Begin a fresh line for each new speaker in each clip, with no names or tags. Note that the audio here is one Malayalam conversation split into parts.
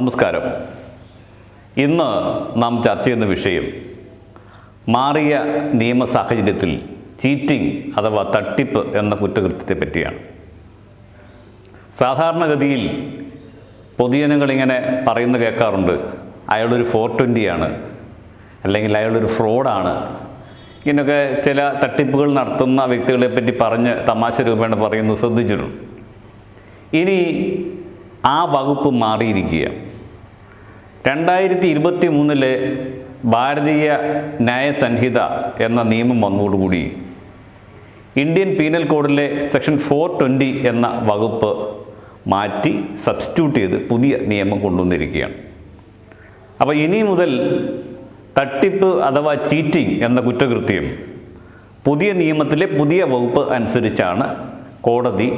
നമസ്കാരം. ഇന്ന് നാം ചർച്ച ചെയ്യുന്ന വിഷയം മാറിയ നിയമ സാഹചര്യത്തിൽ ചീറ്റിംഗ് അഥവാ തട്ടിപ്പ് എന്ന കുറ്റകൃത്യത്തെ പറ്റിയാണ്. സാധാരണഗതിയിൽ പൊതുജനങ്ങളിങ്ങനെ പറയുന്ന കേൾക്കാറുണ്ട് അയാളൊരു ഫോർ ട്വന്റിയാണ് അല്ലെങ്കിൽ അയാളൊരു ഫ്രോഡാണ് ഇങ്ങനെയൊക്കെ ചില തട്ടിപ്പുകൾ നടത്തുന്ന വ്യക്തികളെ പറ്റി പറഞ്ഞ് തമാശ രൂപേണ പറയുന്നത് ശ്രദ്ധിച്ചിട്ടുണ്ട്. ഇനി ആ വകുപ്പ് മാറിയിരിക്കുക രണ്ടായിരത്തി ഇരുപത്തി മൂന്നിലെ ഭാരതീയ ന്യായസംഹിത എന്ന നിയമം വന്നതോടുകൂടി ഇന്ത്യൻ പീനൽ കോഡിലെ സെക്ഷൻ ഫോർ ട്വന്റി എന്ന വകുപ്പ് മാറ്റി സബ്സ്റ്റിറ്റ്യൂട്ട് ചെയ്ത് പുതിയ നിയമം കൊണ്ടുവന്നിരിക്കുകയാണ്. അപ്പോൾ ഇനി മുതൽ തട്ടിപ്പ് അഥവാ ചീറ്റിംഗ് എന്ന കുറ്റകൃത്യം പുതിയ നിയമത്തിലെ പുതിയ വകുപ്പ് അനുസരിച്ചാണ് കോടതി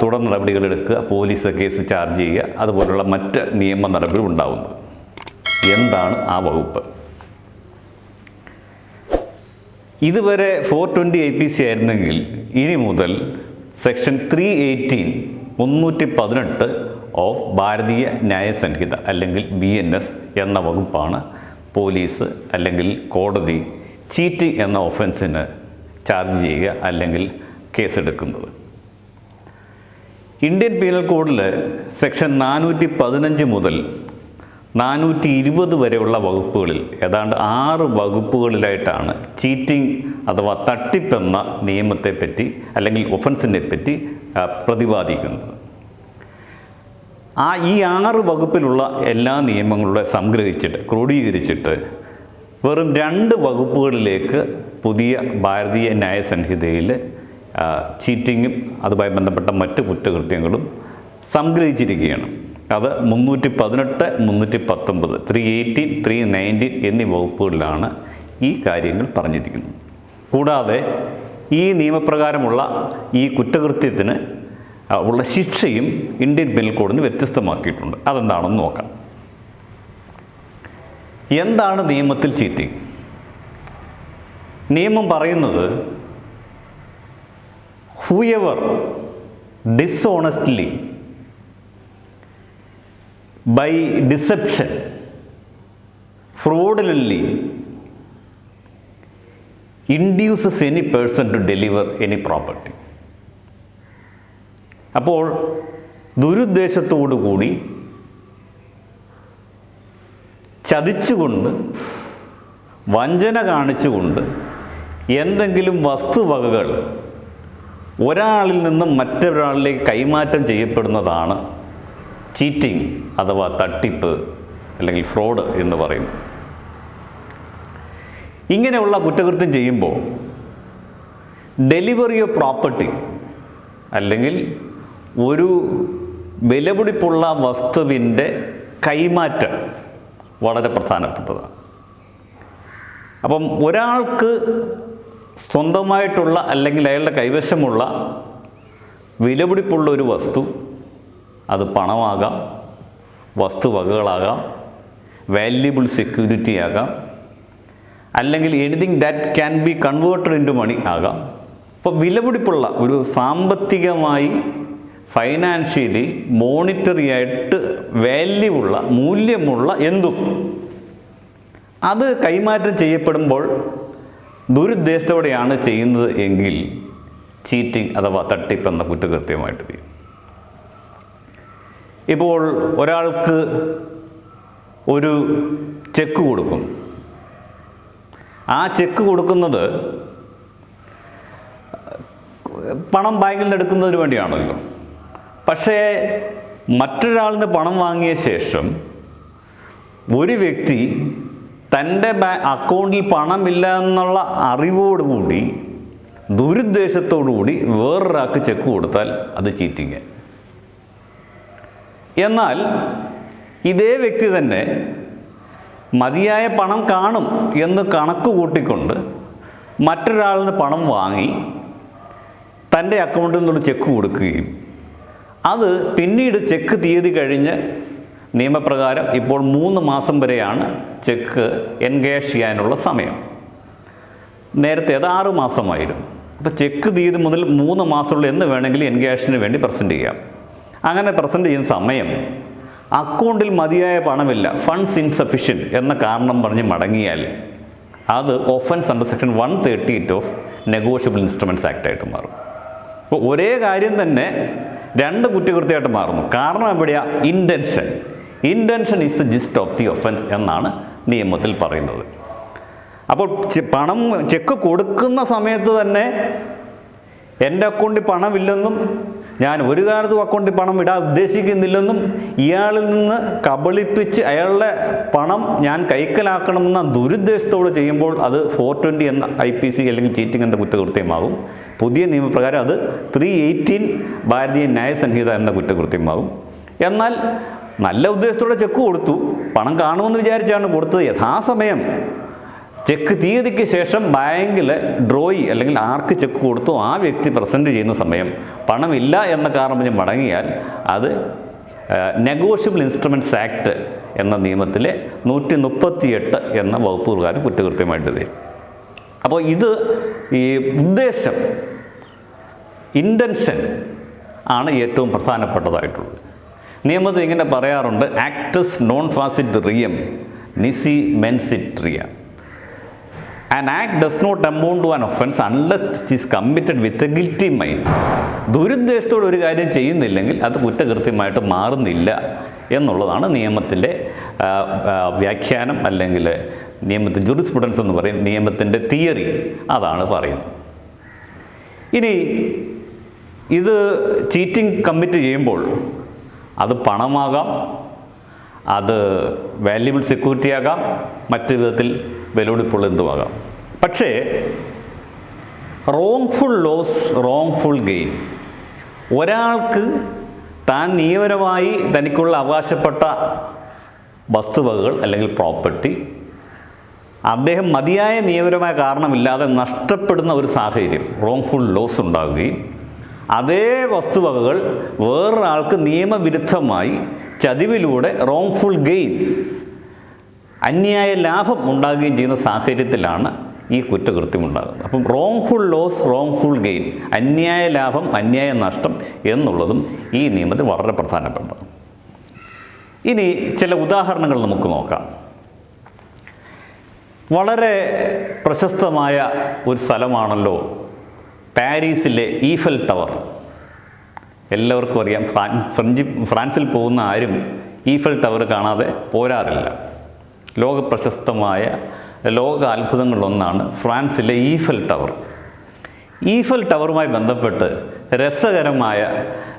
തുടർ നടപടികൾ എടുക്കുക പോലീസ് കേസ് ചാർജ് ചെയ്യുക അതുപോലുള്ള മറ്റ് നിയമ നടപടികൾ ഉണ്ടാവുന്നു. എന്താണ് ആ വകുപ്പ്? ഇതുവരെ four twenty I P C ആയിരുന്നെങ്കിൽ ഇനി മുതൽ സെക്ഷൻ ത്രീ എയ്റ്റീൻ മുന്നൂറ്റി പതിനെട്ട് ഓഫ് ഭാരതീയ ന്യായസംഹിത അല്ലെങ്കിൽ ബി എൻ എസ് എന്ന വകുപ്പാണ് പോലീസ് അല്ലെങ്കിൽ കോടതി ചീറ്റിംഗ് എന്ന ഒഫൻസിന് ചാർജ് ചെയ്യുക അല്ലെങ്കിൽ കേസെടുക്കുന്നത്. ഇന്ത്യൻ പീനൽ കോഡിൽ സെക്ഷൻ നാനൂറ്റി പതിനഞ്ച് മുതൽ നാനൂറ്റി ഇരുപത് വരെയുള്ള വകുപ്പുകളിൽ ഏതാണ്ട് ആറ് വകുപ്പുകളിലായിട്ടാണ് ചീറ്റിംഗ് അഥവാ തട്ടിപ്പെന്ന നിയമത്തെപ്പറ്റി അല്ലെങ്കിൽ ഒഫൻസിനെ പറ്റി പ്രതിപാദിക്കുന്നത്. ആ ഈ ആറ് വകുപ്പിലുള്ള എല്ലാ നിയമങ്ങളുടെ സംഗ്രഹിച്ചിട്ട് ക്രോഡീകരിച്ചിട്ട് വെറും രണ്ട് വകുപ്പുകളിലേക്ക് പുതിയ ഭാരതീയ ന്യായ സംഹിതയിൽ ചീറ്റിങ്ങും അതുമായി ബന്ധപ്പെട്ട മറ്റ് കുറ്റകൃത്യങ്ങളും സംഗ്രഹിച്ചിരിക്കുകയാണ്. അത് മുന്നൂറ്റി പതിനെട്ട് മുന്നൂറ്റി പത്തൊമ്പത് ത്രീ എയ്റ്റീൻ ത്രീ നയന്റീൻ എന്നീ വകുപ്പുകളിലാണ് ഈ കാര്യങ്ങൾ പറഞ്ഞിരിക്കുന്നത്. കൂടാതെ ഈ നിയമപ്രകാരമുള്ള ഈ കുറ്റകൃത്യത്തിന് ഉള്ള ശിക്ഷയും ഇന്ത്യൻ പെനൽ കോഡിന് വ്യത്യസ്തമാക്കിയിട്ടുണ്ട്. അതെന്താണെന്ന് നോക്കാം. എന്താണ് നിയമത്തിൽ ചീറ്റിംഗ് നിയമം പറയുന്നത് whoever dishonestly by deception fraudulently induces any person to deliver any property അപ്പോൾ ദുരുദ്ദേശത്തോടു കൂടി ചതിച്ചുകൊണ്ട് വഞ്ചന കാണിച്ചുകൊണ്ട് എന്തെങ്കിലും വസ്തുവകകൾ ഒരാളിൽ നിന്നും മറ്റൊരാളിലേക്ക് കൈമാറ്റം ചെയ്യപ്പെടുന്നതാണ് ചീറ്റിംഗ് അഥവാ തട്ടിപ്പ് അല്ലെങ്കിൽ ഫ്രോഡ് എന്ന് പറയുന്നത്. ഇങ്ങനെയുള്ള കുറ്റകൃത്യം ചെയ്യുമ്പോൾ ഡെലിവറി ഓഫ് പ്രോപ്പർട്ടി അല്ലെങ്കിൽ ഒരു വിലപിടിപ്പുള്ള വസ്തുവിന്റെ കൈമാറ്റം വളരെ പ്രധാനപ്പെട്ടതാണ്. അപ്പം ഒരാൾക്ക് സ്വന്തമായിട്ടുള്ള അല്ലെങ്കിൽ അയാളുടെ കൈവശമുള്ള വിലപിടിപ്പുള്ള ഒരു വസ്തു അത് പണമാകാം വസ്തുവകകളാകാം വാല്യുബിൾ സെക്യൂരിറ്റി ആകാം അല്ലെങ്കിൽ anything that can be converted in money ആകാം. അപ്പോൾ വിലപിടിപ്പുള്ള ഒരു സാമ്പത്തികമായി ഫൈനാൻഷ്യലി മോണിറ്ററി ആയിട്ട് വാല്യൂ ഉള്ള മൂല്യമുള്ള എന്തും അത് കൈമാറ്റം ചെയ്യപ്പെടുമ്പോൾ ദുരുദ്ദേശത്തോടെയാണ് ചെയ്യുന്നത് എങ്കിൽ ചീറ്റിംഗ് അഥവാ തട്ടിപ്പ് എന്ന കുറ്റകൃത്യമായിട്ട് തീരും ഇപ്പോൾ ഒരാൾക്ക് ഒരു ചെക്ക് കൊടുക്കും. ആ ചെക്ക് കൊടുക്കുന്നത് പണം ബാങ്കിൽ നിന്ന് എടുക്കുന്നതിന് വേണ്ടിയാണല്ലോ. പക്ഷേ മറ്റൊരാളിൽ നിന്ന് പണം വാങ്ങിയ ശേഷം ഒരു വ്യക്തി തന്റെ അക്കൗണ്ടിൽ പണമില്ല എന്നുള്ള അറിവോടുകൂടി ദുരുദ്ദേശത്തോടുകൂടി വേറൊരാൾക്ക് ചെക്ക് കൊടുത്താൽ അത് ചീറ്റിങ്. എന്നാൽ ഇതേ വ്യക്തി തന്നെ മതിയായ പണം കാണും എന്ന് കണക്ക് കൂട്ടിക്കൊണ്ട് മറ്റൊരാളിൽ നിന്ന് പണം വാങ്ങി തന്റെ അക്കൗണ്ടിൽ നിന്നുള്ള ചെക്ക് കൊടുക്കുകയും അത് പിന്നീട് ചെക്ക് തീയതി കഴിഞ്ഞ് നിയമപ്രകാരം ഇപ്പോൾ മൂന്ന് മാസം വരെയാണ് ചെക്ക് എൻഗേജ് ചെയ്യാനുള്ള സമയം. നേരത്തെ അത് ആറ് മാസമായിരുന്നു. അപ്പോൾ ചെക്ക് തീയതി മുതൽ മൂന്ന് മാസമുള്ള എന്ന് വേണമെങ്കിൽ എൻഗേഷന് വേണ്ടി പ്രസന്റ് ചെയ്യാം. അങ്ങനെ പ്രസന്റ് ചെയ്യുന്ന സമയം അക്കൗണ്ടിൽ മതിയായ പണമില്ല. ഫണ്ട്സ് ഇൻസഫിഷ്യന്റ് എന്ന കാരണം പറഞ്ഞ് മടങ്ങിയാൽ അത് offence under section one thirty eight of negotiable instruments act ആയിട്ട് മാറും. അപ്പോൾ ഒരേ കാര്യം തന്നെ രണ്ട് കുറ്റകൃത്യമായിട്ട് മാറുന്നു. കാരണം എവിടെയാണ് intention intention is the gist of the offence എന്നാണ് നിയമത്തിൽ പറയുന്നത്. അപ്പോൾ പണം ചെക്ക് കൊടുക്കുന്ന സമയത്ത് തന്നെ എന്റെ അക്കൗണ്ടിൽ പണമില്ലെന്നും ഞാൻ ഒരു കാലത്തും അക്കൗണ്ടിൽ പണം ഇടാൻ ഉദ്ദേശിക്കുന്നില്ലെന്നും ഇയാളിൽ നിന്ന് കബളിപ്പിച്ച് അയാളുടെ പണം ഞാൻ കൈക്കലാക്കണമെന്ന ദുരുദ്ദേശത്തോട് ചെയ്യുമ്പോൾ അത് ഫോർ ട്വന്റി എന്ന ഐ പി സി അല്ലെങ്കിൽ ചീറ്റിംഗ് എന്ന കുറ്റകൃത്യമാകും. പുതിയ നിയമപ്രകാരം അത് ത്രീ എയ്റ്റീൻ ഭാരതീയ ന്യായ സംഹിത എന്ന കുറ്റകൃത്യമാകും. എന്നാൽ നല്ല ഉദ്ദേശത്തോടെ ചെക്ക് കൊടുത്തു. പണം കാണുമെന്ന് വിചാരിച്ചാണ് കൊടുത്തത്. യഥാസമയം ചെക്ക് തീയതിക്ക് ശേഷം ബാങ്കിൽ ഡ്രോയി അല്ലെങ്കിൽ ആർക്ക് ചെക്ക് കൊടുത്തു ആ വ്യക്തി പ്രസന്റ് ചെയ്യുന്ന സമയം പണമില്ല എന്ന കാരണം പറഞ്ഞ് മടങ്ങിയാൽ അത് നെഗോഷ്യബിൾ ഇൻസ്ട്രുമെന്റ്സ് ആക്ട് എന്ന നിയമത്തിലെ നൂറ്റി മുപ്പത്തിയെട്ട് എന്ന വകുപ്പ് പ്രകാരം കുറ്റകൃത്യമായിട്ട് തരും അപ്പോൾ ഇത് ഈ ഉദ്ദേശം ഇന്റൻഷൻ ആണ് ഏറ്റവും പ്രധാനപ്പെട്ടതായിട്ടുള്ളത്. നിയമത്തിൽ ഇങ്ങനെ പറയാറുണ്ട് ആക്ടസ് non ഫാസിറ്റ് റിയം നിസി മെൻസിറ്റ് Riya an act does not amount to an offence unless is committed with a guilty mind ദുരുദ്ദേശത്തോടെ ഒരു കാര്യം ചെയ്യുന്നില്ലെങ്കിൽ അത് കുറ്റകൃത്യമായിട്ട് മാറുന്നില്ല എന്നുള്ളതാണ് നിയമത്തിന്റെ വ്യാഖ്യാനം അല്ലെങ്കിൽ നിയമത്തിൽ ജുറിസ്പ്രുഡൻസ് എന്ന് പറയും നിയമത്തിന്റെ തിയറി. അതാണ് പറയുന്നത്. ഇനി ഇത് ചീറ്റിംഗ് കമ്മിറ്റ് ചെയ്യുമ്പോൾ അത് പണമാകാം അത് വാല്യുബിൾ സെക്യൂരിറ്റി ആകാം മറ്റു വിധത്തിൽ വിലപിടിപ്പുള്ള എന്തുമാകാം. പക്ഷേ റോങ്ഫുൾ ലോസ് റോങ്ഫുൾ ഗെയിൻ ഒരാൾക്ക് താൻ നിയമപരമായി തനിക്കുള്ള അവകാശപ്പെട്ട വസ്തുവകകൾ അല്ലെങ്കിൽ പ്രോപ്പർട്ടി അദ്ദേഹം മതിയായ നിയമപരമായ കാരണമില്ലാതെ നഷ്ടപ്പെടുന്ന ഒരു സാഹചര്യം റോങ്ഫുൾ ലോസ് ഉണ്ടാകുകയും അതേ വസ്തുവകകൾ വേറൊരാൾക്ക് നിയമവിരുദ്ധമായി ചതിവിലൂടെ റോങ്ഫുൾ ഗെയിൻ അന്യായ ലാഭം ഉണ്ടാകുകയും ചെയ്യുന്ന സാഹചര്യത്തിലാണ് ഈ കുറ്റകൃത്യം ഉണ്ടാകുന്നത് അപ്പം റോങ്ഫുൾ ലോസ് റോങ്ഫുൾ ഗെയിൻ അന്യായ ലാഭം അന്യായ നഷ്ടം എന്നുള്ളതും ഈ നിയമത്തിൽ വളരെ പ്രധാനപ്പെട്ടതാണ്. ഇനി ചില ഉദാഹരണങ്ങൾ നമുക്ക് നോക്കാം. വളരെ പ്രശസ്തമായ ഒരു സ്ഥലമാണല്ലോ പാരീസിലെ ഈഫൽ ടവർ. എല്ലാവർക്കും അറിയാം ഫ്രാൻ ഫ്രഞ്ച് ഫ്രാൻസിൽ പോകുന്ന ആരും ഈഫൽ ടവർ കാണാതെ പോരാറില്ല. ലോക പ്രശസ്തമായ ലോക അത്ഭുതങ്ങളിലൊന്നാണ് ഫ്രാൻസിലെ ഈഫൽ ടവർ. ഈഫൽ ടവറുമായി ബന്ധപ്പെട്ട് രസകരമായ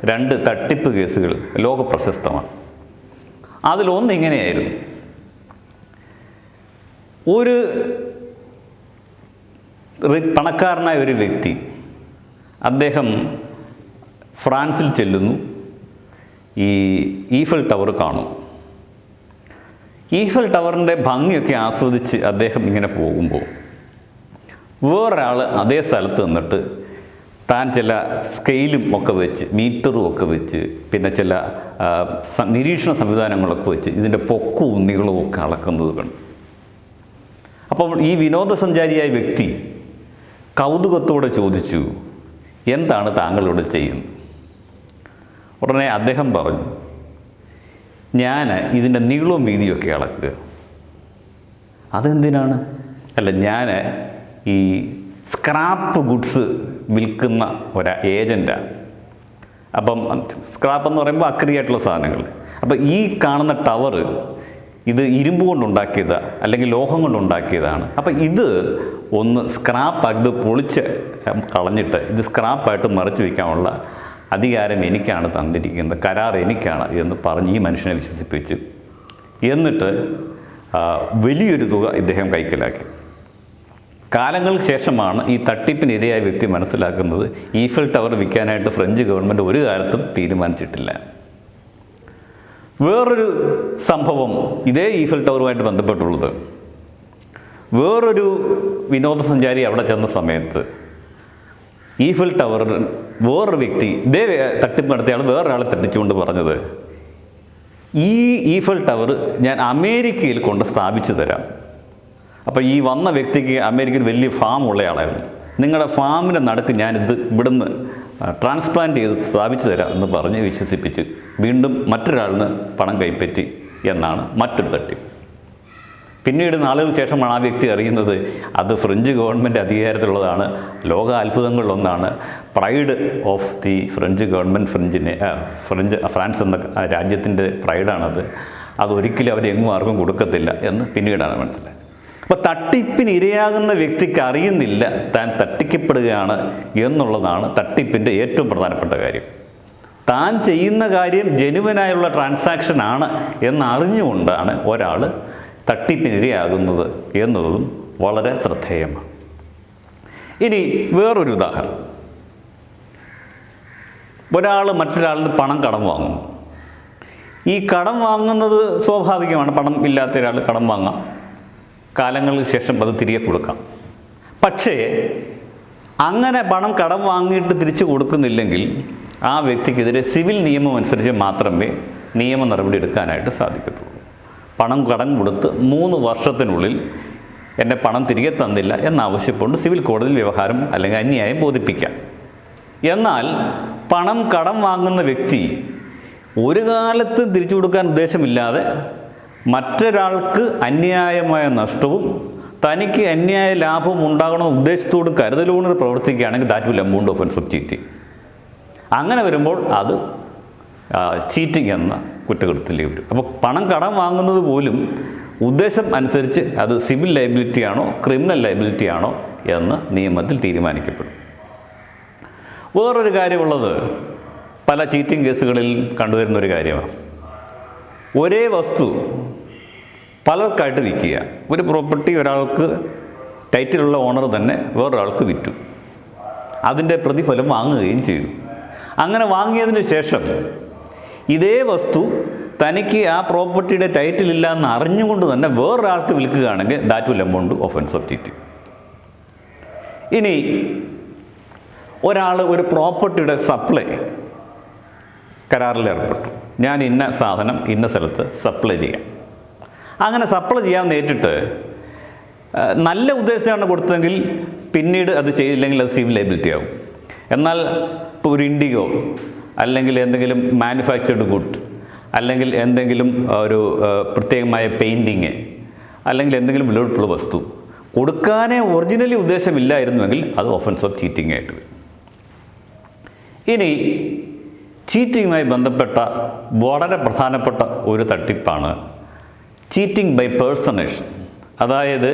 രണ്ട് തട്ടിപ്പ് കേസുകൾ ലോക പ്രശസ്തമാണ് അതിലൊന്ന് ഇങ്ങനെയായിരുന്നു. ഒരു പണക്കാരനായ ഒരു വ്യക്തി അദ്ദേഹം ഫ്രാൻസിൽ ചെല്ലുന്നു. ഈ ഈഫൽ ടവർ കാണും. ഈഫൽ ടവറിന്റെ ഭംഗിയൊക്കെ ആസ്വദിച്ച് അദ്ദേഹം ഇങ്ങനെ പോകുമ്പോൾ വേറൊരാൾ അതേ സ്ഥലത്ത് നിന്നിട്ട് താൻ ചില സ്കെയിലും ഒക്കെ വെച്ച് മീറ്ററും ഒക്കെ വെച്ച് പിന്നെ ചില നിരീക്ഷണ സംവിധാനങ്ങളൊക്കെ വെച്ച് ഇതിന്റെ പൊക്കവും നീളവും ഒക്കെ അളക്കുന്നത് കണ്ടു. അപ്പോൾ ഈ വിനോദസഞ്ചാരിയായ വ്യക്തി കൗതുകത്തോടെ ചോദിച്ചു എന്താണ് താങ്കൾ ഇവിടെ ചെയ്യുന്നത്? ഉടനെ അദ്ദേഹം പറഞ്ഞു ഞാൻ ഇതിന്റെ നീളവും വീതിയൊക്കെ അളക്കുക. അതെന്തിനാണ്? അല്ല ഞാൻ ഈ സ്ക്രാപ്പ് ഗുഡ്സ് വിൽക്കുന്ന ഒരു ഏജന്റാണ് അപ്പം സ്ക്രാപ്പ് എന്ന് പറയുമ്പോൾ അക്രിയായിട്ടുള്ള സാധനങ്ങൾ. അപ്പം ഈ കാണുന്ന ടവർ ഇത് ഇരുമ്പ് കൊണ്ടുണ്ടാക്കിയതാണ് അല്ലെങ്കിൽ ലോഹം കൊണ്ടുണ്ടാക്കിയതാണ്. അപ്പം ഇത് ഒന്ന് സ്ക്രാപ്പ് അത് പൊളിച്ച് കളഞ്ഞിട്ട് ഇത് സ്ക്രാപ്പായിട്ട് മറിച്ച് വയ്ക്കാനുള്ള അധികാരം എനിക്കാണ് തന്നിരിക്കുന്നത് കരാർ എനിക്കാണ് എന്ന് പറഞ്ഞ് ഈ മനുഷ്യനെ വിശ്വസിപ്പിച്ച്. എന്നിട്ട് വലിയൊരു തുക ഇദ്ദേഹം കൈക്കലാക്കി. കാലങ്ങൾക്ക് ശേഷമാണ് ഈ തട്ടിപ്പിനിരയായ വ്യക്തി മനസ്സിലാക്കുന്നത് ഈഫൽ ടവർ വിൽക്കാനായിട്ട് ഫ്രഞ്ച് ഗവൺമെന്റ് ഒരു കാലത്തും തീരുമാനിച്ചിട്ടില്ല. വേറൊരു സംഭവം ഇതേ ഈഫൽ ടവറുമായിട്ട് ബന്ധപ്പെട്ടുള്ളത്. വേറൊരു വിനോദസഞ്ചാരി അവിടെ ചെന്ന സമയത്ത് ഈഫിൽ ടവർ വേറൊരു വ്യക്തി ഇതേ തട്ടിപ്പ് നടത്തിയാൾ വേറൊരാളെ തട്ടിച്ചുകൊണ്ട് പറഞ്ഞത് ഈ ഈഫൽ ടവർ ഞാൻ അമേരിക്കയിൽ കൊണ്ട് സ്ഥാപിച്ചു തരാം. അപ്പോൾ ഈ വന്ന വ്യക്തിക്ക് അമേരിക്കയിൽ വലിയ ഫാം ഉള്ളയാളായിരുന്നു നിങ്ങളുടെ ഫാമിന്റെ നടുക്ക് ഞാനിത് ഇവിടുന്ന് ട്രാൻസ്പ്ലാന്റ് ചെയ്ത് സ്ഥാപിച്ചു തരാം എന്ന് പറഞ്ഞ് വിശ്വസിപ്പിച്ച് വീണ്ടും മറ്റൊരാളിന് പണം കൈപ്പറ്റി എന്നാണ് മറ്റൊരു തട്ടിപ്പ്. പിന്നീട് നാളുകൾക്ക് ശേഷമാണ് ആ വ്യക്തി അറിയുന്നത്. അത് ഫ്രഞ്ച് ഗവൺമെന്റ് അധികാരത്തിലുള്ളതാണ്. ലോക അത്ഭുതങ്ങളിലൊന്നാണ്. Pride of the French government ഫ്രഞ്ചിനെ French France എന്ന രാജ്യത്തിന്റെ പ്രൈഡാണത് അതൊരിക്കലും അവരെങ്ങും ആർക്കും കൊടുക്കത്തില്ല എന്ന് പിന്നീടാണ് മനസ്സിലായത്. അപ്പോൾ തട്ടിപ്പിന് ഇരയാകുന്ന വ്യക്തിക്ക് അറിയുന്നില്ല. താൻ തട്ടിക്കപ്പെടുകയാണ് എന്നുള്ളതാണ് തട്ടിപ്പിന്റെ ഏറ്റവും പ്രധാനപ്പെട്ട കാര്യം. താൻ ചെയ്യുന്ന കാര്യം ജനുവനായുള്ള ട്രാൻസാക്ഷൻ ആണ് എന്നറിഞ്ഞുകൊണ്ടാണ് ഒരാൾ തട്ടിപ്പിനിരയാകുന്നത് എന്നതും വളരെ ശ്രദ്ധേയമാണ്. ഇനി വേറൊരു ഉദാഹരണം. ഒരാൾ മറ്റൊരാളിന് പണം കടം വാങ്ങുന്നു. ഈ കടം വാങ്ങുന്നത് സ്വാഭാവികമാണ്. പണം ഇല്ലാത്ത ഒരാൾ കടം വാങ്ങാം. കാലങ്ങൾക്ക് ശേഷം അത് തിരികെ കൊടുക്കാം. പക്ഷേ അങ്ങനെ പണം കടം വാങ്ങിയിട്ട് തിരിച്ചു കൊടുക്കുന്നില്ലെങ്കിൽ ആ വ്യക്തിക്കെതിരെ സിവിൽ നിയമം അനുസരിച്ച് മാത്രമേ നിയമ നടപടി എടുക്കാനായിട്ട് സാധിക്കത്തുള്ളൂ. പണം കടം കൊടുത്ത് മൂന്ന് വർഷത്തിനുള്ളിൽ എന്റെ പണം തിരികെ തന്നില്ല എന്നാവശ്യപ്പെട്ട് സിവിൽ കോടതിയിൽ വ്യവഹാരം അല്ലെങ്കിൽ അന്യായം ബോധിപ്പിക്കാം. എന്നാൽ പണം കടം വാങ്ങുന്ന വ്യക്തി ഒരു കാലത്ത് തിരിച്ചു കൊടുക്കാൻ ഉദ്ദേശമില്ലാതെ മറ്റൊരാൾക്ക് അന്യായമായ നഷ്ടവും തനിക്ക് അന്യായ ലാഭവും ഉണ്ടാകണമെന്ന ഉദ്ദേശത്തോടും കരുതലോട് പ്രവർത്തിക്കുകയാണെങ്കിൽ that will amount of cheating അങ്ങനെ വരുമ്പോൾ അത് ചീറ്റിംഗ് എന്ന കുറ്റകൃത്യത്തിലേക്ക് വരും. അപ്പോൾ പണം കടം വാങ്ങുന്നത് പോലും ഉദ്ദേശം അനുസരിച്ച് അത് സിവിൽ ലയബിലിറ്റി ആണോ ക്രിമിനൽ ലയബിലിറ്റി ആണോ എന്ന് നിയമത്തിൽ തീരുമാനിക്കപ്പെടും. വേറൊരു കാര്യമുള്ളത് പല ചീറ്റിംഗ് കേസുകളിൽ കണ്ടുവരുന്ന ഒരു കാര്യമാണ്. ഒരേ വസ്തു പലർക്കായിട്ട് വിൽക്കുക. ഒരു പ്രോപ്പർട്ടി ഒരാൾക്ക് ടൈറ്റിലുള്ള ഓണർ തന്നെ വേറൊരാൾക്ക് വിറ്റു. അതിന്റെ പ്രതിഫലം വാങ്ങുകയും ചെയ്തു. അങ്ങനെ വാങ്ങിയതിന് ശേഷം ഇതേ വസ്തു തനിക്ക് ആ പ്രോപ്പർട്ടിയുടെ ടൈറ്റിൽ ഇല്ല എന്ന് അറിഞ്ഞുകൊണ്ട് തന്നെ വേറൊരാൾക്ക് വിൽക്കുകയാണെങ്കിൽ that will amount offence of cheating ഇനി ഒരാൾ ഒരു പ്രോപ്പർട്ടിയുടെ സപ്ലൈ കരാറിൽ ഏർപ്പെട്ടു. ഞാൻ ഇന്ന സാധനം ഇന്ന സ്ഥലത്ത് സപ്ലൈ ചെയ്യാം. അങ്ങനെ സപ്ലൈ ചെയ്യാൻ നേരിട്ട് നല്ല ഉദ്ദേശത്തിലാണ് കൊടുത്തതെങ്കിൽ പിന്നീട് അത് ചെയ്തില്ലെങ്കിൽ അത് സിവിൽ ലൈബിലിറ്റി ആവും. എന്നാൽ ഇപ്പോൾ ഒരു ഇൻഡിഗോ അല്ലെങ്കിൽ എന്തെങ്കിലും മാനുഫാക്ചർഡ് ഗുഡ് അല്ലെങ്കിൽ എന്തെങ്കിലും ഒരു പ്രത്യേകമായ പെയിന്റിങ് അല്ലെങ്കിൽ എന്തെങ്കിലും വിലപിടിപ്പുള്ള വസ്തു. കൊടുക്കാനേ ഒറിജിനലി ഉദ്ദേശമില്ലായിരുന്നുവെങ്കിൽ അത് ഒഫൻസ് ഓഫ് ചീറ്റിംഗ് ആയിട്ട് ഇനി ചീറ്റിങ്ങുമായി ബന്ധപ്പെട്ട വളരെ പ്രധാനപ്പെട്ട ഒരു തട്ടിപ്പാണ് ചീറ്റിംഗ് ബൈ പേഴ്സണേഷൻ അതായത്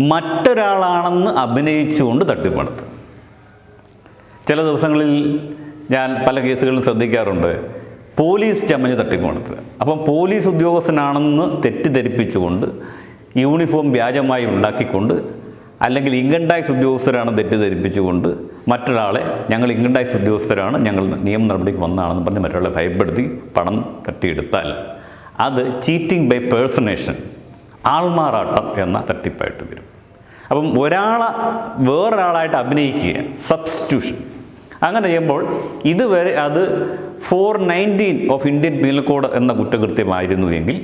മറ്റൊരാളാണെന്ന് അഭിനയിച്ചുകൊണ്ട് തട്ടിപ്പ് ചില ദിവസങ്ങളിൽ ഞാൻ പല കേസുകളിലും ശ്രദ്ധിക്കാറുണ്ട്. പോലീസ് ചമഞ്ഞ് തട്ടിപ്പ് നടത്തുക അപ്പം പോലീസ് ഉദ്യോഗസ്ഥനാണെന്ന് തെറ്റിദ്ധരിപ്പിച്ചുകൊണ്ട് യൂണിഫോം വ്യാജമായി ഉണ്ടാക്കിക്കൊണ്ട് അല്ലെങ്കിൽ ഇൻകം ടാക്സ് ഉദ്യോഗസ്ഥരാണ് തെറ്റിദ്ധരിപ്പിച്ചുകൊണ്ട് മറ്റൊരാളെ ഞങ്ങൾ ഇൻകം ടാക്സ് ഉദ്യോഗസ്ഥരാണ് ഞങ്ങൾ നിയമ നടപടിക്ക് വന്നതാണെന്ന് പറഞ്ഞ് മറ്റൊരാളെ ഭയപ്പെടുത്തി പണം തട്ടിയെടുത്താൽ. അത് ചീറ്റിംഗ് ബൈ പേഴ്സണേഷൻ ആൾമാറാട്ടം എന്ന തട്ടിപ്പായിട്ട് വരും. അപ്പം ഒരാളെ വേറൊരാളായിട്ട് അഭിനയിക്കുക സബ്സ്റ്റിറ്റ്യൂഷൻ അങ്ങനെ ചെയ്യുമ്പോൾ ഇതുവരെ അത് four nineteen of Indian penal code എന്ന കുറ്റകൃത്യമായിരുന്നു എങ്കിൽ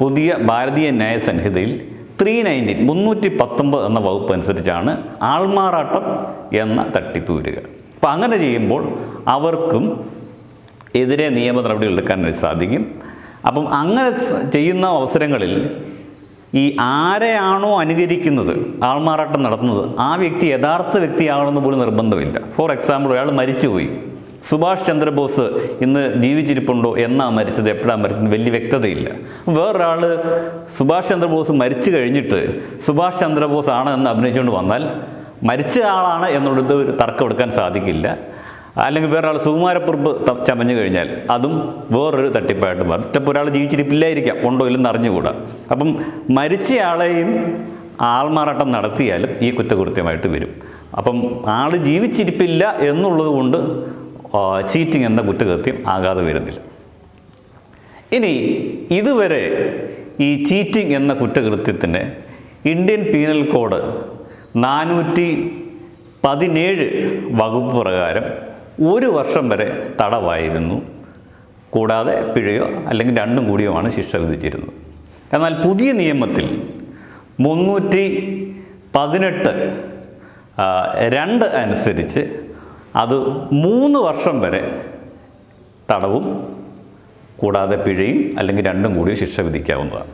പുതിയ ഭാരതീയ ന്യായ സംഹിതയിൽ ത്രീ നയന്റീൻ മുന്നൂറ്റി പത്തൊമ്പത് എന്ന വകുപ്പ് അനുസരിച്ചാണ് ആൾമാറാട്ടം എന്ന തട്ടിപ്പ് വരിക. അപ്പോൾ അങ്ങനെ ചെയ്യുമ്പോൾ അവർക്കും എതിരെ നിയമ നടപടികൾ എടുക്കാനായിട്ട് സാധിക്കും. അപ്പം അങ്ങനെ ചെയ്യുന്ന അവസരങ്ങളിൽ ഈ ആരെയാണോ അനുകരിക്കുന്നത് ആൾമാറാട്ടം നടത്തുന്നത് ആ വ്യക്തി യഥാർത്ഥ വ്യക്തിയാണെന്ന് പോലും നിർബന്ധമില്ല. ഫോർ എക്സാമ്പിൾ ഒരാൾ മരിച്ചുപോയി. സുഭാഷ് ചന്ദ്രബോസ് ഇന്ന് ജീവിച്ചിരിപ്പുണ്ടോ എന്നാ മരിച്ചത് എപ്പോഴാണ് മരിച്ചത് വലിയ വ്യക്തതയില്ല. വേറൊരാൾ സുഭാഷ് ചന്ദ്രബോസ് മരിച്ചു കഴിഞ്ഞിട്ട് സുഭാഷ് ചന്ദ്രബോസ് ആണ് എന്ന് അഭിനയിച്ചുകൊണ്ട് വന്നാൽ മരിച്ച ആളാണ് എന്നുള്ളത് ഒരു തർക്കം എടുക്കാൻ സാധിക്കില്ല. അല്ലെങ്കിൽ വേറൊരാൾ സുകുമാരപ്പുറപ്പ് ചമഞ്ഞു കഴിഞ്ഞാൽ അതും വേറൊരു തട്ടിപ്പായിട്ട് മാറും. ചിലപ്പോൾ ഒരാൾ ജീവിച്ചിരിപ്പില്ലായിരിക്കാം ഉണ്ടോ ഇല്ലെന്ന് അറിഞ്ഞുകൂടാ. അപ്പം മരിച്ചയാളെയും ആൾമാറാട്ടം നടത്തിയാലും ഈ കുറ്റകൃത്യമായിട്ട് വരും. അപ്പം ആൾ ജീവിച്ചിരിപ്പില്ല എന്നുള്ളത് കൊണ്ട് ചീറ്റിംഗ് എന്ന കുറ്റകൃത്യം ആകാതെ വരുന്നില്ല. ഇനി ഇതുവരെ ഈ ചീറ്റിംഗ് എന്ന കുറ്റകൃത്യത്തിന് ഇന്ത്യൻ പീനൽ കോഡ് നാനൂറ്റി പതിനേഴ് വകുപ്പ് പ്രകാരം ഒരു വർഷം വരെ തടവായിരുന്നു. കൂടാതെ പിഴയോ അല്ലെങ്കിൽ രണ്ടും കൂടിയോ ആണ് ശിക്ഷ വിധിച്ചിരുന്നത്. എന്നാൽ പുതിയ നിയമത്തിൽ മുന്നൂറ്റി പതിനെട്ട് രണ്ട് അനുസരിച്ച് അത് മൂന്ന് വർഷം വരെ തടവും കൂടാതെ പിഴയും അല്ലെങ്കിൽ രണ്ടും കൂടി ശിക്ഷ വിധിക്കാവുന്നതാണ്.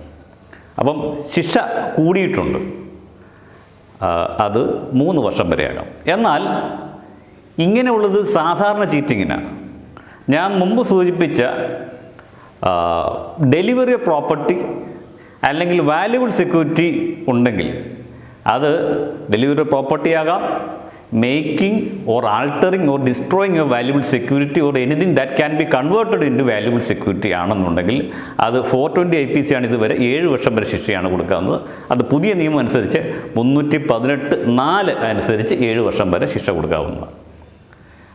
അപ്പം ശിക്ഷ കൂടിയിട്ടുണ്ട്. അത് മൂന്ന് വർഷം വരെയാകാം. എന്നാൽ ഇങ്ങനെയുള്ളത് സാധാരണ ചീറ്റിങ്ങിനാണ് ഞാൻ മുമ്പ് സൂചിപ്പിച്ച ഡെലിവറി പ്രോപ്പർട്ടി അല്ലെങ്കിൽ വാല്യുബിൾ സെക്യൂരിറ്റി ഉണ്ടെങ്കിൽ അത് ഡെലിവറി പ്രോപ്പർട്ടി ആകാം making or altering or destroying a valuable security or anything that can be converted into valuable security ആണെന്നുണ്ടെങ്കിൽ അത് four twenty I P C ആണ് ഇതുവരെ ഏഴ് വർഷം വരെ ശിക്ഷയാണ് കൊടുക്കാവുന്നത്. അത് പുതിയ നിയമം അനുസരിച്ച് മുന്നൂറ്റി പതിനെട്ട് നാല് അനുസരിച്ച് ഏഴ് വർഷം വരെ ശിക്ഷ കൊടുക്കാവുന്നതാണ്.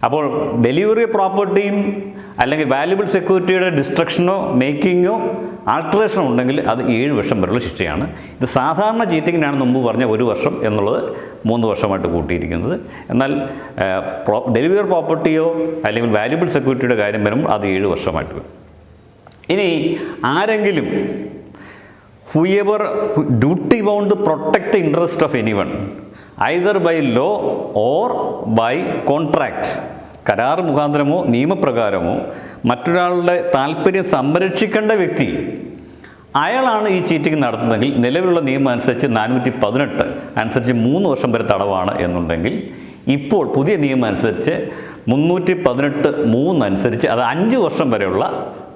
അപ്പോൾ ഡെലിവറി പ്രോപ്പർട്ടിയും അല്ലെങ്കിൽ വാല്യുബിൾ സെക്യൂരിറ്റിയുടെ ഡിസ്ട്രക്ഷനോ മേക്കിങ്ങോ ആൾട്രേഷനോ ഉണ്ടെങ്കിൽ അത് ഏഴ് വർഷം വരെയുള്ള ശിക്ഷയാണ്. ഇത് സാധാരണ ചീറ്റിങ്ങിനാണ് മുമ്പ് പറഞ്ഞ ഒരു വർഷം എന്നുള്ളത് മൂന്ന് വർഷമായിട്ട് കൂട്ടിയിരിക്കുന്നത്. എന്നാൽ ഡെലിവറി പ്രോപ്പർട്ടിയോ അല്ലെങ്കിൽ വാല്യുബിൾ സെക്യൂരിറ്റിയുടെ കാര്യം വരുമ്പോൾ അത് ഏഴ് വർഷമായിട്ട് വരും. ഇനി ആരെങ്കിലും whoever duty bound protect the interest of any of anyone by law or by contract. കരാർ മുഖാന്തരമോ നിയമപ്രകാരമോ മറ്റൊരാളുടെ താല്പര്യം സംരക്ഷിക്കേണ്ട വ്യക്തി അയാളാണ് ഈ ചീറ്റിംഗ് നടത്തുന്നതെങ്കിൽ നിലവിലുള്ള നിയമം അനുസരിച്ച് നാനൂറ്റി പതിനെട്ട് അനുസരിച്ച് മൂന്ന് വർഷം വരെ തടവാണ് എന്നുണ്ടെങ്കിൽ ഇപ്പോൾ പുതിയ നിയമം അനുസരിച്ച് മുന്നൂറ്റി പതിനെട്ട് മൂന്ന് അനുസരിച്ച് അത് അഞ്ച് വർഷം വരെയുള്ള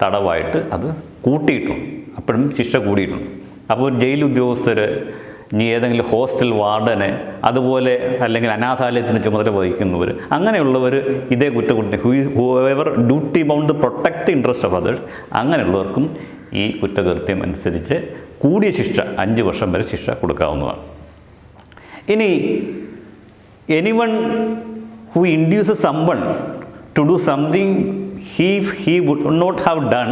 തടവായിട്ട് അത് കൂട്ടിയിട്ടുണ്ട്. അപ്പോഴും ശിക്ഷ കൂടിയിട്ടുണ്ട്. അപ്പോൾ ജയിൽ ഉദ്യോഗസ്ഥർ ഇനി ഏതെങ്കിലും ഹോസ്റ്റൽ വാർഡനെ അതുപോലെ അല്ലെങ്കിൽ അനാഥാലയത്തിന് ചുമതല വഹിക്കുന്നവർ അങ്ങനെയുള്ളവർ ഇതേ കുറ്റകൃത്യം whoever duty bound protect the interest of others അങ്ങനെയുള്ളവർക്കും ഈ കുറ്റകൃത്യം അനുസരിച്ച് കൂടിയ ശിക്ഷ അഞ്ച് വർഷം വരെ ശിക്ഷ കൊടുക്കാവുന്നതാണ്. ഇനി anyone who induce someone to do something he he would not have done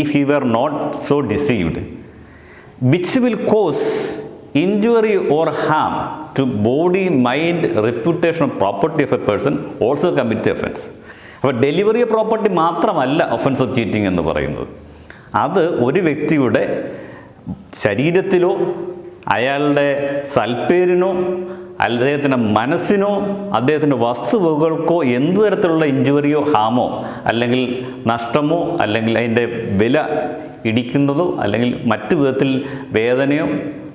if he were not so deceived which will cause injury or harm to body mind reputation of property of a person also commit offence അപ്പോൾ ഡെലിവറി പ്രോപ്പർട്ടി മാത്രമല്ല ഒഫൻസ് ഓഫ് ചീറ്റിംഗ് എന്ന് പറയുന്നത്. അത് ഒരു വ്യക്തിയുടെ ശരീരത്തിലോ അയാളുടെ സൽപ്പേരിനോ അദ്ദേഹത്തിന്റെ മനസ്സിനോ അദ്ദേഹത്തിന്റെ വസ്തുവകകൾക്കോ എന്ത് തരത്തിലുള്ള ഇഞ്ചുറിയോ ഹാമോ അല്ലെങ്കിൽ നഷ്ടമോ അല്ലെങ്കിൽ അതിന്റെ വില ഇടിക്കുന്നതോ അല്ലെങ്കിൽ മറ്റു വിധത്തിൽ വേദനയോ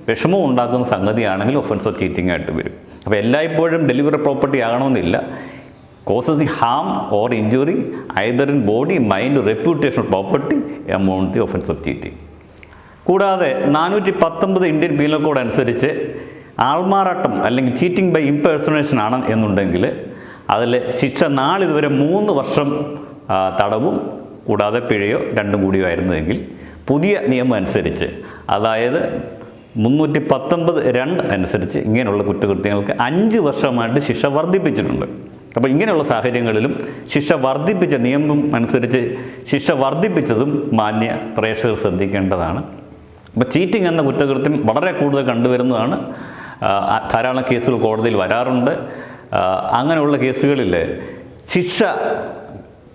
വിഷമോ ഉണ്ടാക്കുന്ന സംഗതിയാണെങ്കിൽ ഒഫൻസ് ഓഫ് ചീറ്റിംഗ് ആയിട്ട് വരും. അപ്പോൾ എല്ലായ്പ്പോഴും ഡെലിവറി പ്രോപ്പർട്ടി ആകണമെന്നില്ല. Causes the harm or injury either in body mind reputation property amount the offence of cheating കൂടാതെ നാനൂറ്റി പത്തൊമ്പത് ഇന്ത്യൻ പീനൽ കോഡ് അനുസരിച്ച് ആൾമാറാട്ടം അല്ലെങ്കിൽ ചീറ്റിംഗ് ബൈ ഇംപേഴ്സണേഷൻ ആണ് എന്നുണ്ടെങ്കിൽ അതിൽ ശിക്ഷ നാളിതുവരെ മൂന്ന് വർഷം തടവും കൂടാതെ പിഴയോ രണ്ടും കൂടിയോ ആയിരുന്നെങ്കിൽ പുതിയ നിയമം അനുസരിച്ച് അതായത് മുന്നൂറ്റി പത്തൊമ്പത് രണ്ട് അനുസരിച്ച് ഇങ്ങനെയുള്ള കുറ്റകൃത്യങ്ങൾക്ക് അഞ്ച് വർഷമായിട്ട് ശിക്ഷ വർദ്ധിപ്പിച്ചിട്ടുണ്ട്. അപ്പോൾ ഇങ്ങനെയുള്ള സാഹചര്യങ്ങളിലും ശിക്ഷ വർദ്ധിപ്പിച്ച നിയമം അനുസരിച്ച് ശിക്ഷ വർദ്ധിപ്പിച്ചതും മാന്യ പ്രേക്ഷകർ ശ്രദ്ധിക്കേണ്ടതാണ്. അപ്പോൾ ചീറ്റിംഗ് എന്ന കുറ്റകൃത്യം വളരെ കൂടുതൽ കണ്ടുവരുന്നതാണ്. ധാരാളം കേസുകൾ കോടതിയിൽ വരാറുണ്ട്. അങ്ങനെയുള്ള കേസുകളിൽ ശിക്ഷ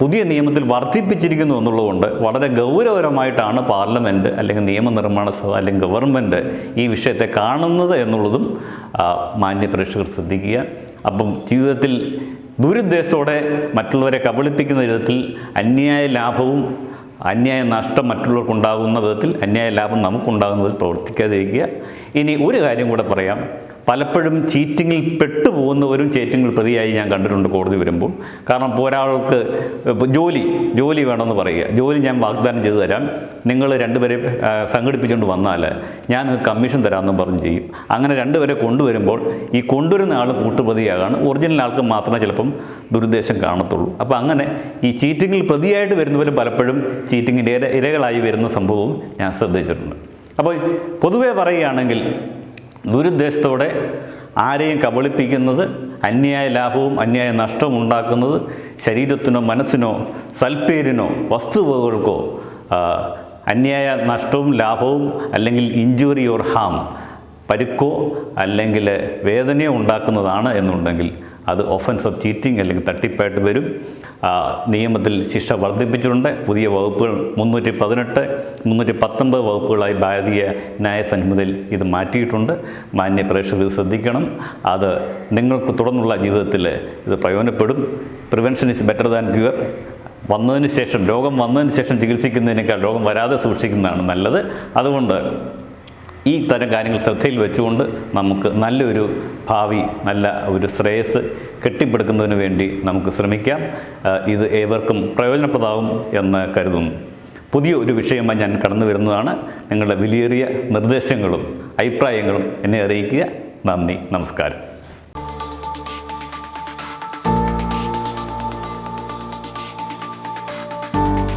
പുതിയ നിയമത്തിൽ വർദ്ധിപ്പിച്ചിരിക്കുന്നു എന്നുള്ളതുകൊണ്ട് വളരെ ഗൗരവപരമായിട്ടാണ് പാർലമെന്റ് അല്ലെങ്കിൽ നിയമനിർമ്മാണ സഭ അല്ലെങ്കിൽ ഗവൺമെന്റ് ഈ വിഷയത്തെ കാണുന്നത് എന്നുള്ളതും മാന്യ പ്രേക്ഷകർ ശ്രദ്ധിക്കുക. അപ്പം ജീവിതത്തിൽ ദുരുദ്ദേശത്തോടെ മറ്റുള്ളവരെ കബളിപ്പിക്കുന്ന വിധത്തിൽ അന്യായ ലാഭവും അന്യായ നഷ്ടം മറ്റുള്ളവർക്കുണ്ടാകുന്ന വിധത്തിൽ അന്യായ ലാഭം നമുക്കുണ്ടാകുന്ന വിധത്തിൽ പ്രവർത്തിക്കാതിരിക്കുക. ഇനി ഒരു കാര്യം കൂടെ പറയാം. പലപ്പോഴും ചീറ്റിങ്ങിൽ പെട്ടുപോകുന്നവരും ചീറ്റിങ്ങിൽ പ്രതിയായി ഞാൻ കണ്ടിട്ടുണ്ട് കോടതി വരുമ്പോൾ. കാരണം ഇപ്പോൾ ഒരാൾക്ക് ജോലി ജോലി വേണമെന്ന് പറയുക. ജോലി ഞാൻ വാഗ്ദാനം ചെയ്തു തരാം നിങ്ങൾ രണ്ടുപേരെ സംഘടിപ്പിച്ചുകൊണ്ട് വന്നാൽ ഞാൻ കമ്മീഷൻ തരാമെന്നും പറഞ്ഞ് ചെയ്യും. അങ്ങനെ രണ്ടുപേരെ കൊണ്ടുവരുമ്പോൾ ഈ കൊണ്ടുവരുന്ന ആൾ കൂട്ടുപ്രതിയാകാണ്. ഒറിജിനൽ ആൾക്ക് മാത്രമേ ചിലപ്പം ദുരുദ്ദേശം കാണത്തുള്ളൂ. അപ്പോൾ അങ്ങനെ ഈ ചീറ്റിങ്ങിൽ പ്രതിയായിട്ട് വരുന്നവരും പലപ്പോഴും ചീറ്റിങ്ങിന്റെ ഇര ഇരകളായി വരുന്ന സംഭവവും ഞാൻ ശ്രദ്ധിച്ചിട്ടുണ്ട്. അപ്പോൾ പൊതുവേ പറയുകയാണെങ്കിൽ ദുരുദ്ദേശത്തോടെ ആരെയും കബളിപ്പിക്കുന്നത് അന്യായ ലാഭവും അന്യായ നഷ്ടവും ഉണ്ടാക്കുന്നത് ശരീരത്തിനോ മനസ്സിനോ സൽപ്പേരിനോ വസ്തുവകകൾക്കോ അന്യായ നഷ്ടവും ലാഭവും അല്ലെങ്കിൽ ഇഞ്ചുറി ഓർ ഹാം പരുക്കോ അല്ലെങ്കിൽ വേദനയോ ഉണ്ടാക്കുന്നതാണ് എന്നുണ്ടെങ്കിൽ അത് ഒഫൻസ് ഓഫ് ചീറ്റിംഗ് അല്ലെങ്കിൽ തട്ടിപ്പായിട്ട് വരും. നിയമത്തിൽ ശിക്ഷ വർദ്ധിപ്പിച്ചിട്ടുണ്ട്. പുതിയ വകുപ്പുകൾ മുന്നൂറ്റി പതിനെട്ട് മുന്നൂറ്റി പത്തൊമ്പത് വകുപ്പുകളായി ഭാരതീയ ന്യായ സംഹിതയിൽ ഇത് മാറ്റിയിട്ടുണ്ട്. മാന്യ പ്രേക്ഷകർ ഇത് ശ്രദ്ധിക്കണം. അത് നിങ്ങൾക്ക് തുടർന്നുള്ള ജീവിതത്തിൽ ഇത് പ്രയോജനപ്പെടും. Prevention is better than cure വന്നതിന് ശേഷം രോഗം വന്നതിന് ശേഷം ചികിത്സിക്കുന്നതിനേക്കാൾ രോഗം വരാതെ സൂക്ഷിക്കുന്നതാണ് നല്ലത്. അതുകൊണ്ട് ഈ തരം കാര്യങ്ങൾ ശ്രദ്ധയിൽ വെച്ചുകൊണ്ട് നമുക്ക് നല്ലൊരു ഭാവി നല്ല ഒരു ശ്രേയസ് കെട്ടിപ്പടുക്കുന്നതിന് വേണ്ടി നമുക്ക് ശ്രമിക്കാം. ഇത് ഏവർക്കും പ്രയോജനപ്രദമാകും എന്ന് കരുതുന്നു. പുതിയ ഒരു വിഷയമായി ഞാൻ കടന്നു വരുന്നതാണ്. നിങ്ങളുടെ വിലയേറിയ നിർദ്ദേശങ്ങളും അഭിപ്രായങ്ങളും എന്നെ അറിയിക്കുക. നന്ദി നമസ്കാരം.